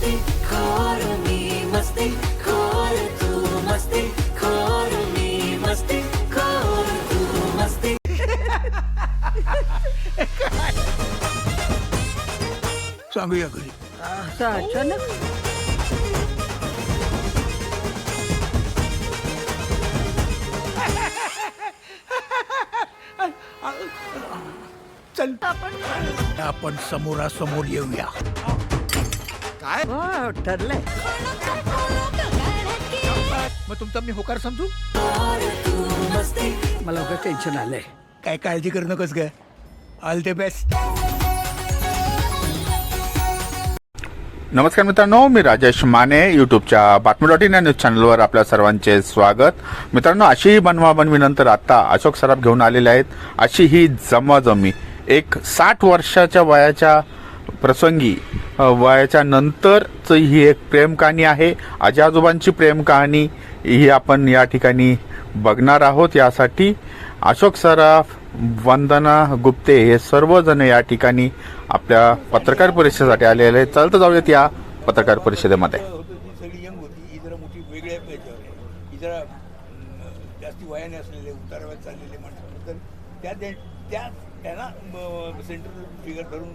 खोर मी मस्ती खोर तू मस्ती खोर मी मस्ती खोर तू मस्ती. सांगूया घरी. असं अचानक? चल. आपण समोरासमोर येऊया. हो ठरलंय. मग तुमचा मी होकार समजू? मला उगाच टेन्शन आलंय. काय काळजी करू नकोस ग. ऑल द बेस्ट नमस्कार मित्रांनो मी राजेश माने यूट्यूबच्या बातमी डॉट इन या न्यूज चॅनलवर आपल्या सर्वांचे स्वागत. मित्रांनो अशी ही बनवा बनवीनंतर आता अशोक सराफ घेऊन आलेले आहेत. अशी ही जमाजमी. एक साठ वर्षाच्या वयाच्या प्रसंगी. वयाच्या नंतरच ही एक प्रेम कहाणी आहे. आजी आजोबांची प्रेम कहाणी ही आपण या ठिकाणी बघणार आहोत. यासाठी अशोक सराफ वंदना गुप्ते हे सर्वजण या ठिकाणी आपल्या पत्रकार परिषदेसाठी आलेले आहेत. चालतं जाऊयात या पत्रकार परिषदेमध्ये. जास्ती वयाने असलेले चाललेले माणसं. त्या त्यांना सेंट्रल फिगर धरून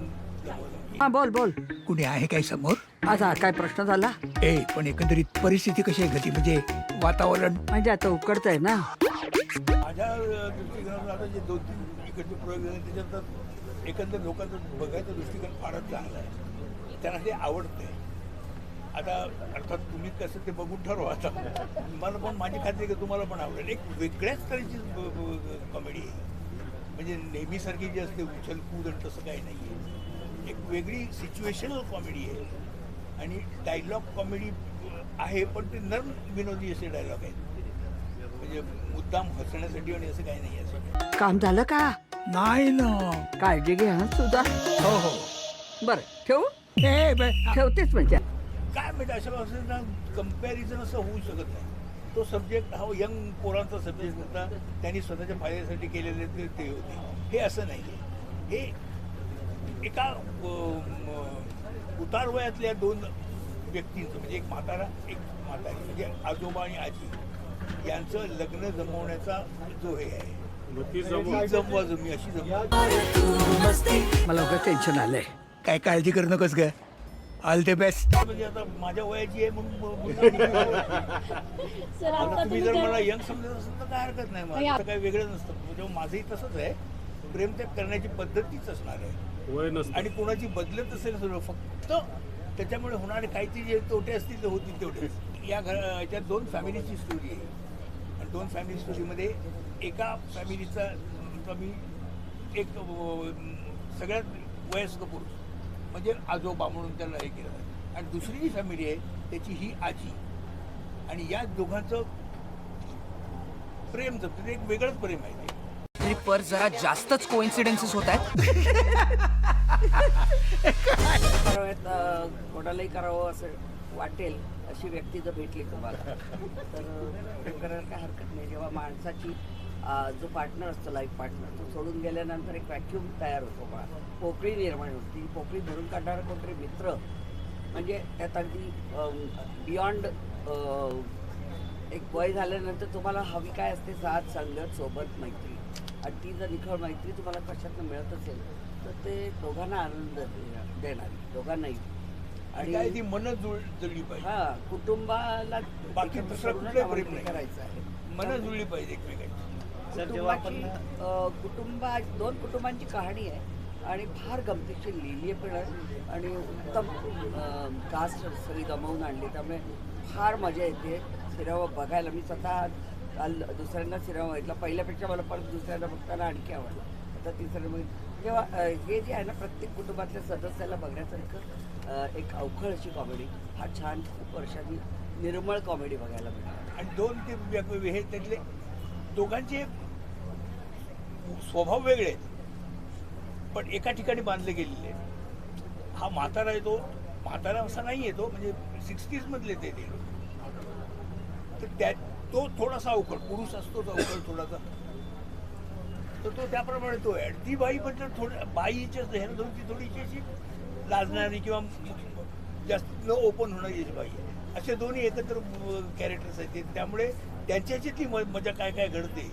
हा बोल बोल. कुणी आहे काय समोर? आता काय प्रश्न झाला? ए पण एकंदरीत परिस्थिती कशी आहे गती म्हणजे वातावरण? म्हणजे आता उकडतंय ना. माझ्या दृष्टिकोनातून आता जे दोन तीन इकडचे प्रयोग झाले त्याच्यात तर एकंदर लोकांचा बघायचा दृष्टिकोन फारच चांगला आहे. त्यांना ते आवडतंय. आता अर्थात तुम्ही कसं ते बघून ठरवा आता. मला पण माझी खात्री आहे की तुम्हाला पण आवडेल. एक वेगळ्याच तऱ्हेची कॉमेडी आहे. म्हणजे नेहमीसारखी जी असते उछल कूद आणि तसं काही नाही आहे एक वेगळी सिच्युएशनल कॉमेडी आहे. आणि डायलॉग कॉमेडी आहे पण ते नर्म विनोदी असे डायलॉग आहेत. म्हणजे मुद्दाम हसण्यासाठी आणि असं काही नाही आहे. असं काम झालं का? नाही ना. काळजी घे हा सुद्धा हो हो. बर ठेवू? ए, बे, ठेवतेच म्हणजे. काय माहिती अशा असं ना कंपॅरिझन असं होऊ शकत नाही. तो सब्जेक्ट हा यंग पोरांचा सब्जेक्ट होता. त्यांनी स्वतःच्या फायद्यासाठी केलेले ते ते होते. हे असं नाही आहे. हे एका उतार वयातल्या दोन व्यक्तींचं म्हणजे एक म्हातारा एक म्हातारी म्हणजे आजोबा आणि आजी यांचं लग्न जमवण्याचा जो हे आहे. मला उगाच टेन्शन आलंय. काय काळजी करू नकोस ग. ऑल द बेस्ट म्हणजे आता माझ्या वयाची आहे म्हणून तुम्ही जर मला यंग समजत असेल तर काय हरकत नाही मला. काही वेगळं नसतं. म्हणजे माझंही तसंच आहे प्रेम त्याग करण्याची पद्धतीच असणार आहे. आणि कोणाची बदलत असेल सगळं फक्त त्याच्यामुळे होणारे काहीतरी जे तोटे असतील ते होतील तेवढे या घर याच्यात दोन फॅमिलीची स्टोरी आहे. आणि दोन फॅमिली स्टोरीमध्ये एका फॅमिलीचा कमी मी एक सगळ्यात वयस्क पुरुष म्हणजे आजोबा म्हणून त्याला हे केलं. आणि दुसरी जी फॅमिली आहे त्याची ही आजी. आणि या दोघांचं प्रेम जपतं ते एक वेगळंच प्रेम आहे. ट्रिपवर जरा जास्तच कोइन्सिडेन्सेस होत आहेत. कोणालाही करावं असं वाटेल अशी व्यक्ती जर भेटली तुम्हाला तर करायला काय हरकत नाही. जेव्हा माणसाची जो पार्टनर असतो लाईफ पार्टनर तो सोडून गेल्यानंतर एक व्हॅक्युम तयार होतो बा. पोकळी निर्माण होती. पोकळी भरून काढणारा कोणतरी मित्र म्हणजे त्यात अगदी बियॉन्ड एक वय झाल्यानंतर तुम्हाला हवी काय असते साथ संगत सोबत मैत्री. आणि ती जर निखळ मैत्री तुम्हाला कशातनं मिळत असेल तर ते दोघांना आनंद दे- देणारी दोघांनाही. आणि ती मन जुळ जुळली पाहिजे. हा कुटुंबाला बाकी दुसरं प्रेम. करायचं आहे. मन जुळली पाहिजे एकमेकांची. कुटुंबा दोन कुटुंबांची कहाणी आहे आणि फार गमतीशीर लिहिली आहे पण आहे. आणि उत्तम कास्ट सगळी गमावून आणली. त्यामुळे फार मजा येते. सिनेमा बघायला. मी स्वतः काल दुसऱ्यांदा सिनेमा बघितला. पहिल्यापेक्षा मला परत दुसऱ्यांदा बघताना आणखी आवडला. आता तिसऱ्या मग म्हणजे, तेव्हा हे जे आहे ना प्रत्येक कुटुंबातल्या सदस्याला बघण्यासारखं एक अवखळ अशी कॉमेडी हा छान खूप वर्षांनी निर्मळ कॉमेडी बघायला मिळाली. आणि दोन ते वेगवेगळे हे त्यातले दोघांचे स्वभाव वेगळे आहेत. पण एका ठिकाणी बांधले गेलेले आहेत. हा म्हातारा आहे तो. म्हातारा असा नाही आहे तो. म्हणजे सिक्स्टीजमधले ते ते लोक. तर त्या तो थोडासा अवकळ पुरुष असतोच अवकळ थोडासा. तर तो त्याप्रमाणे तो आहे ती बाई बद्दल थोडं बाईच्या ह्यानं थोडी ती थोडीशी अशी लाजणारी किंवा जास्त न ओपन होणं यश पाहिजे असे दोन्ही एकत्र कॅरेक्टर्स आहेत. ते. त्यामुळे त्यांच्याची ती म- मजा काय काय घडते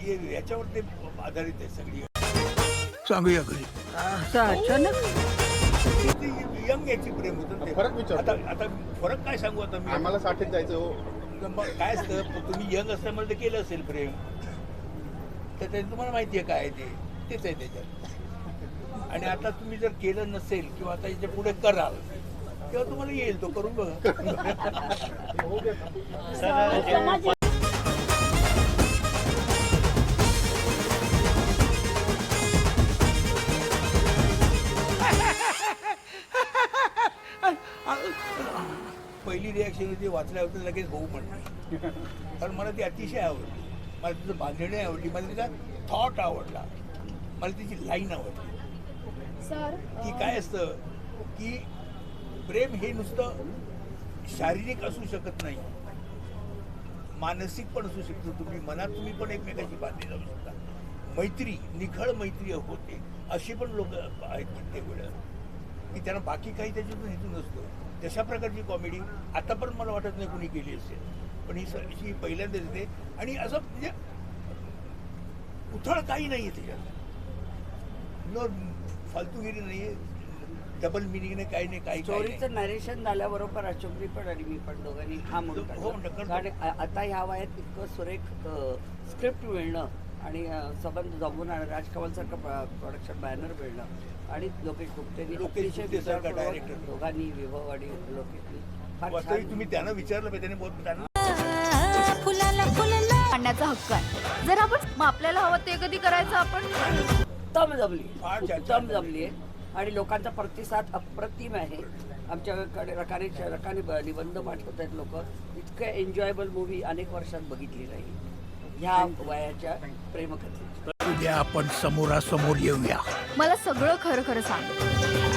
हे- याच्यावर ते आधारित आहे सगळी. सांगूया घरी. अचानक? यंग याची प्रेम होतं. ते. फरक विचारतो. आता आता फरक काय सांगू आता मी? आम्हाला साठीच जायचं हो. तर मग काय असतं? तुम्ही यंग असल्यामुळे ते केलं असेल प्रेम. तर त्याने तुम्हाला माहिती आहे काय ते. तेच आहे त्याच्यात. आणि आता तुम्ही जर केलं नसेल किंवा आता याच्यापुढे कराल तेव्हा तुम्हाला येईल तो करून बघा. होती वाचल्यावर लगेच भाऊ म्हणणे कारण मला ती अतिशय आवडली. मला तिचं बांधणी आवडली. मला तिचा थॉट आवडला. मला तिची लाईन आवडली. सर की काय असतं की प्रेम हे नुसतं शारीरिक असू शकत नाही. मानसिक पण असू शकतं. तुम्ही मनात तुम्ही पण एकमेकाशी बांधले जाऊ शकता. मैत्री निखळ मैत्री होते. अशी पण लोक आहेत कित्येक वेळा की त्यांना बाकी काही त्याच्यातून हेतू नसतो. तशा प्रकारची कॉमेडी आता पण मला वाटत नाही कोणी केली असेल. पण ही ही पहिल्यांदाच येते. आणि असं म्हणजे उथळ काही नाही आहे त्याच्यात. न फालतूगिरी नाही आहे डबल मिनिंग नाही काही नाही काही. स्टोरीचं नरेशन झाल्याबरोबर अशोकनी पण आणि मी पण दोघांनी हा हो. कारण आ- आता ह्या वयात इतकं सुरेख स्क्रिप्ट मिळणं आणि संबंध जमून आणि राजकमल सारखं प्रोडक्शन बॅनर मिळणं आणि लोकेश गुप्तेनी लोकेश director. दोघांनी विभव आणि लोकेशनी फार वास्तविक छान तुम्ही त्यांना विचारलं पाहिजे त्यांनी बहुत त्यांना. आणण्याचा हक्क आहे. जर आपण मग आपल्याला हवं ते कधी करायचं आपण? उत्तम जमली. उत्तम छान. जमली आहे. आणि लोकांचा प्रतिसाद अप्रतिम आहे. आमच्याकडे रकाने रकाने ब- निबंध पाठवत आहेत लोक. इतकं एन्जॉयबल मूवी अनेक वर्षात बघितली नाही. ह्या वयाच्या प्रेमकथेची. उद्या आपण समोरासमोर येऊया. मला सगळं खरं खरं सांग.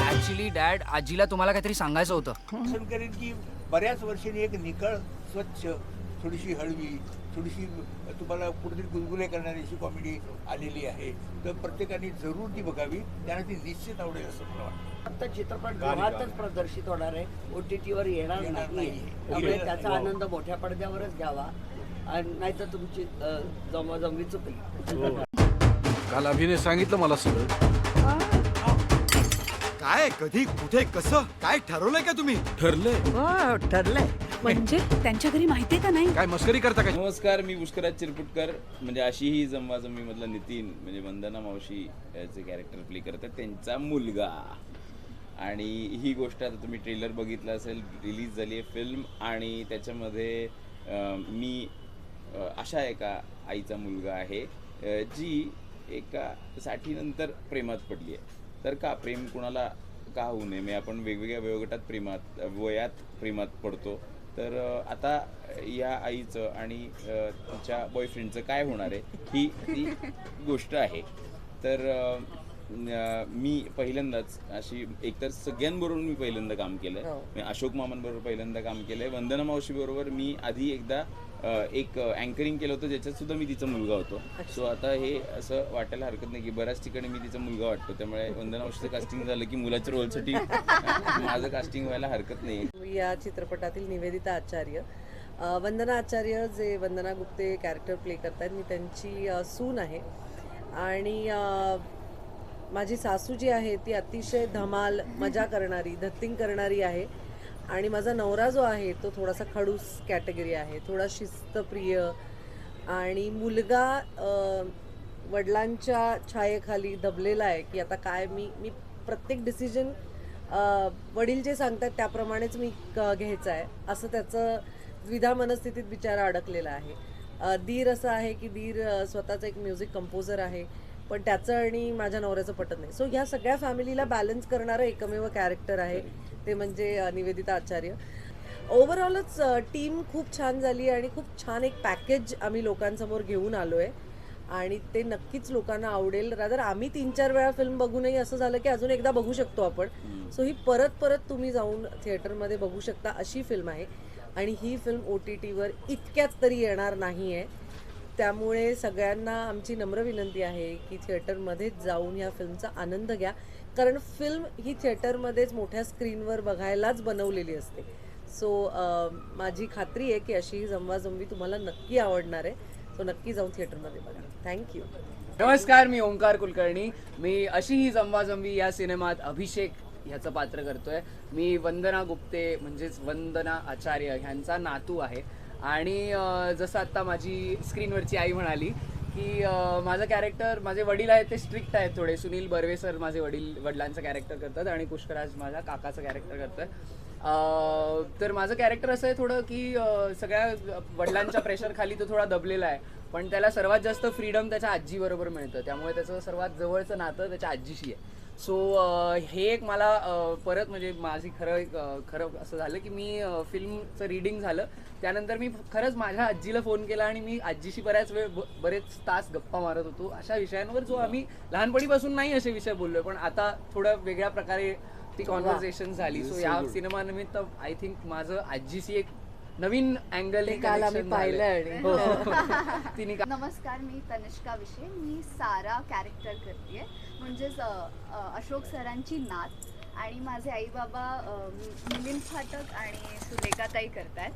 ऍक्च्युली डॅड आजीला तुम्हाला काहीतरी सांगायचं होतं. करेन की बऱ्याच वर्षांनी एक निकळ स्वच्छ थोडीशी हळवी थोडीशी तुम्हाला कुठेतरी गुलगुले करणारी अशी कॉमेडी आलेली आहे. तर प्रत्येकाने जरूर ती बघावी. त्यांना ती निश्चित आवडेल असं मला वाटतं. आता चित्रपट गृहातच प्रदर्शित होणार आहे. ओ टी टीवर येणार येणार नाही. नाही. त्यामुळे येणार त्याचा नाही. आनंद मोठ्या पडद्यावरच घ्यावा. आणि नाहीतर तुमची अ, जमवाजमवी चुकली. काल अभिनय सांगितलं मला सगळं. काय कधी कुठे कसं काय ठरवलंय का तुम्ही? ठरलंय. ठरलंय. म्हणजे त्यांच्या घरी माहितीये का नाही? काय मस्करी करता काय? नमस्कार मी पुष्कराज चिरपुटकर म्हणजे अशी ही जमवाजमी मधला नितीन म्हणजे वंदना मावशी याचे कॅरेक्टर प्ले करतात त्यांचा मुलगा. आणि ही गोष्ट आता तुम्ही ट्रेलर बघितलं असेल रिलीज झाली आहे फिल्म आणि त्याच्यामध्ये अं, मी अं, अशा एका आईचा मुलगा आहे अं, जी एका साठीनंतर प्रेमात पडली आहे. तर का प्रेम कुणाला का होऊ नये? म्हणजे आपण वेगवेगळ्या वयोगटात प्रेमात वयात प्रेमात पडतो. तर आता या आईचं आणि तिच्या बॉयफ्रेंडचं काय होणार आहे ही ती गोष्ट आहे. तर मी पहिल्यांदाच अशी एकतर सगळ्यांबरोबर मी पहिल्यांदा काम केलंय. हो. मी अशोक मामांबरोबर पहिल्यांदा काम केलंय. वंदना मावशी बरोबर मी आधी एकदा एक अँकरिंग केलं होतं ज्याच्यात सुद्धा मी तिचा मुलगा होतो. सो आता हे असं वाटायला हरकत नाही की बऱ्याच ठिकाणी मी तिचा मुलगा वाटतो. त्यामुळे वंदना मावशीचं कास्टिंग झालं की मुलाच्या रोलसाठी माझं कास्टिंग व्हायला हरकत नाही. या चित्रपटातील निवेदिता आचार्य. वंदना आचार्य जे वंदना गुप्ते कॅरेक्टर प्ले करतात मी त्यांची सून आहे. आणि माझी सासू जी आहे ती अतिशय धमाल मजा करणारी धत्तिंग करणारी आहे. आणि माझा नवरा जो आहे तो थोडासा खडूस कॅटेगरी आहे थोडा शिस्तप्रिय आणि मुलगा वडिलांच्या छायेखाली दबलेला आहे की आता काय मी मी प्रत्येक डिसिजन वडील जे सांगतात त्याप्रमाणेच मी क- घ्यायचं आहे. असं त्याचं द्विधा मनस्थितीत बिचारा अडकलेला आहे. धीर दीर असं आहे की दीर स्वतःचा एक म्युझिक कंपोजर आहे. पण त्याचं आणि माझ्या नवऱ्याचं पटत नाही. सो ह्या सगळ्या फॅमिलीला बॅलन्स करणारं एकमेव कॅरेक्टर आहे. ते म्हणजे निवेदिता आचार्य. ओव्हरऑलच टीम खूप छान झाली आणि खूप छान एक पॅकेज आम्ही लोकांसमोर घेऊन आलो आहे आणि ते नक्कीच लोकांना आवडेल. रादर आम्ही तीन चार वेळा फिल्म बघूनही असं झालं की अजून एकदा बघू शकतो आपण. सो ही परत परत तुम्ही जाऊन थिएटरमध्ये बघू शकता अशी फिल्म आहे. आणि ही फिल्म ओ टी टीवर इतक्यात तरी येणार नाही आहे त्यामुळे सगळ्यांना आमची नम्र विनंती आहे की थिएटरमध्येच जाऊन ह्या फिल्मचा आनंद घ्या. कारण फिल्म ही थिएटरमध्येच मोठ्या स्क्रीनवर बघायलाच बनवलेली असते. सो माझी खात्री आहे की अशी ही जमवाजमवी तुम्हाला नक्की आवडणार आहे. सो नक्की जाऊन थिएटरमध्ये बघा. थँक्यू नमस्कार मी ओंकार कुलकर्णी. मी अशी ही जमवाजमवी या सिनेमात अभिषेक ह्याचं पात्र करतोय. मी वंदना गुप्ते म्हणजेच वंदना आचार्य ह्यांचा नातू आहे. आणि जसं आत्ता माझी स्क्रीनवरची आई म्हणाली की माझं कॅरेक्टर माझे वडील आहेत ते स्ट्रिक्ट आहेत थोडे. सुनील बर्वे सर माझे वडील वडिलांचं कॅरेक्टर करतात आणि पुष्कराज माझ्या काकाचं कॅरेक्टर करतात. तर माझं कॅरेक्टर असं आहे थोडं की सगळ्या वडिलांच्या प्रेशर खाली तो थोडा दबलेला आहे. पण त्याला सर्वात जास्त फ्रीडम त्याच्या आजीबरोबर मिळतं. त्यामुळे त्याचं सर्वात जवळचं नातं त्याच्या आजीशी आहे. सो हे एक मला परत म्हणजे माझी खरं खरं असं झालं की मी फिल्मचं रीडिंग झालं. त्यानंतर मी खरंच माझ्या आजीला फोन केला आणि मी आजीशी बऱ्याच वेळ बरेच तास गप्पा मारत होतो. अशा विषयांवर जो आम्ही लहानपणीपासून नाही असे विषय बोललोय पण आता थोडं वेगळ्या प्रकारे ती कॉन्व्हर्सेशन झाली. सो या सिनेमानिमित्त आय थिंक माझं आजीशी एक नवीन अँगल ते काल आम्ही पाहिलं आणि तिने का- नमस्कार मी तनिष्का विषय. मी सारा कॅरेक्टर करते म्हणजेच अशोक सरांची नात आणि माझे आई बाबा मिलिंद फाटक आणि सुलेखाताई करतायत.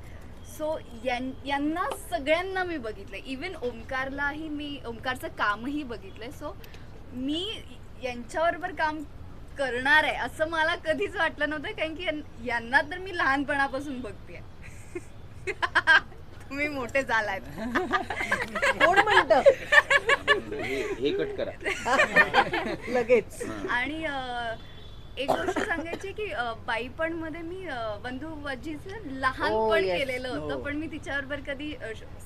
सो यांना सगळ्यांना मी बघितलं इवन ओमकारलाही मी ओमकारचं कामही बघितलंय. सो मी यांच्याबरोबर काम करणार आहे असं मला कधीच वाटलं नव्हतं कारण की यांना तर मी लहानपणापासून बघते तुम्ही मोठे झालाय कोण म्हणतं? हे हे कट करा. लगेच. आणि अं, एक गोष्ट सांगायची की बाईपणमध्ये मी अं, बंधू वजीचं लहानपण Oh, yes. केलेलं होतं पण मी तिच्याबरोबर कधी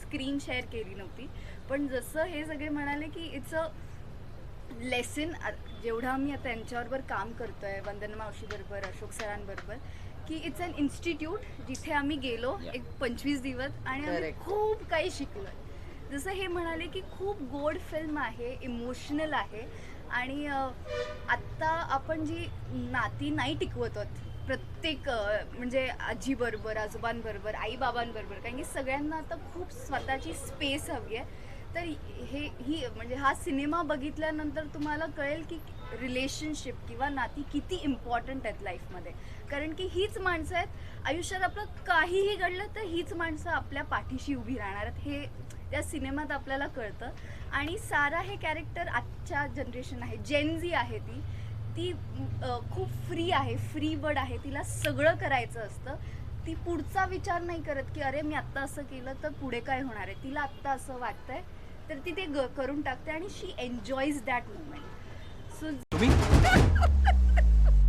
स्क्रीन शेअर केली नव्हती. पण जसं हे सगळे म्हणाले की इट्स अ लेसन जेवढं आम्ही आता यांच्याबरोबर काम करतोय वंदना मावशी बरोबर अशोक सरांबरोबर की इट्स अन इन्स्टिट्यूट जिथे आम्ही गेलो एक पंचवीस दिवस आणि आम्ही Correct. खूप काही शिकलोय. जसं हे म्हणाले की खूप गोड फिल्म आहे इमोशनल आहे. आणि आत्ता आपण जी नाती नाही टिकवत आहोत प्रत्येक म्हणजे आजीबरोबर आजोबांबरोबर आईबाबांबरोबर कारण की सगळ्यांना आता खूप स्वतःची स्पेस हवी आहे. तर हे ही म्हणजे हा सिनेमा बघितल्यानंतर तुम्हाला कळेल की रिलेशनशिप किंवा नाती किती इम्पॉर्टंट आहेत लाईफमध्ये कारण की हीच माणसं आहेत आयुष्यात आपलं काहीही घडलं तर हीच माणसं आपल्या पाठीशी उभी राहणार आहेत. हे त्या सिनेमात आपल्याला कळतं. आणि सारा हे कॅरेक्टर आजच्या जनरेशन आहे. जेन जी आहे ती. ती खूप फ्री आहे फ्री बर्ड आहे. तिला सगळं करायचं असतं. ती पुढचा विचार नाही करत की अरे मी आत्ता असं केलं तर पुढे काय होणार आहे? तिला आत्ता असं वाटतंय. तर ती ते ग- करून टाकते आणि she enjoys that movement so तुम्ही?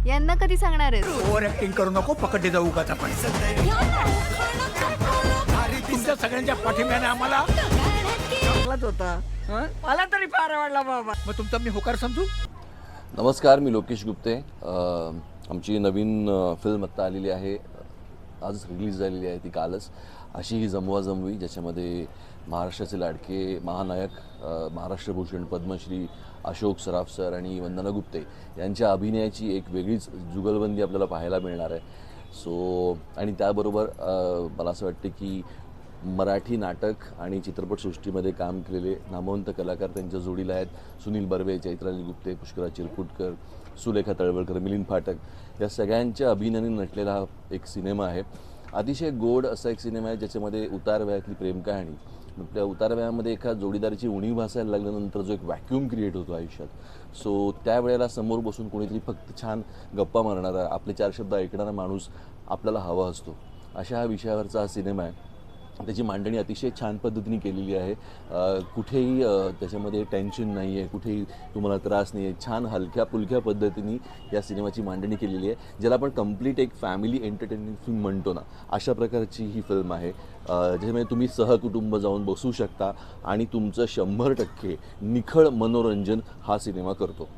यांना कधी सांगणार आहे ओव्हर ऍक्टिंग करू नको पकडले जाऊ का आपण. तुमच्या सगळ्यांच्या पाठिंब्याने आम्हाला चांगलाच होता. हं? मला तरी फार आवडला बाबा. मग तुमचा मी होकार समजू? नमस्कार मी लोकेश गुप्ते. अ, आमची नवीन अ, फिल्म आत्ता आलेली आहे. आज रिलीज झालेली आहे ती कालच. अशी ही जमवाजमवी ज्याच्यामध्ये महाराष्ट्राचे लाडके महानायक महाराष्ट्रभूषण पद्मश्री अशोक सराफ सर आणि वंदना गुप्ते यांच्या अभिनयाची एक वेगळीच जुगलबंदी आपल्याला पाहायला मिळणार आहे. सो आणि त्याबरोबर मला असं वाटतं की मराठी नाटक आणि चित्रपटसृष्टीमध्ये काम केलेले नामवंत कलाकार त्यांच्या जोडीला आहेत. सुनील बर्वे चैत्राली गुप्ते पुष्करा चिरकुटकर सुलेखा तळवळकर मिलिंद फाटक या सगळ्यांच्या अभिनयाने नटलेला हा एक सिनेमा आहे. अतिशय गोड असा एक सिनेमा आहे ज्याच्यामध्ये उतारवयातली प्रेमकहाणी प्रेम कहाणी मग त्या उतारवयामध्ये एका जोडीदाराची उणीव भासायला लागल्यानंतर जो एक व्हॅक्यूम क्रिएट होतो आयुष्यात. सो त्यावेळेला समोर बसून कोणीतरी फक्त छान गप्पा मारणारा आपले चार शब्द ऐकणारा माणूस आपल्याला हवा असतो. अशा हा विषयावरचा हा सिनेमा आहे. त्याची मांडणी अतिशय छान पद्धतीने केलेली आहे. कुठेही त्याच्यामध्ये टेन्शन नाही आहे कुठेही तुम्हाला त्रास नाही आहे छान हलक्या पुलक्या पद्धतीने या सिनेमाची मांडणी केलेली आहे. ज्याला आपण कंप्लीट एक फॅमिली एंटरटेनमेंट फिल्म म्हणतो ना अशा प्रकारची ही फिल्म आहे. ज्याच्यामध्ये तुम्ही सहकुटुंब जाऊन बसू शकता आणि तुमचं शंभर टक्के निखळ मनोरंजन हा सिनेमा करतो.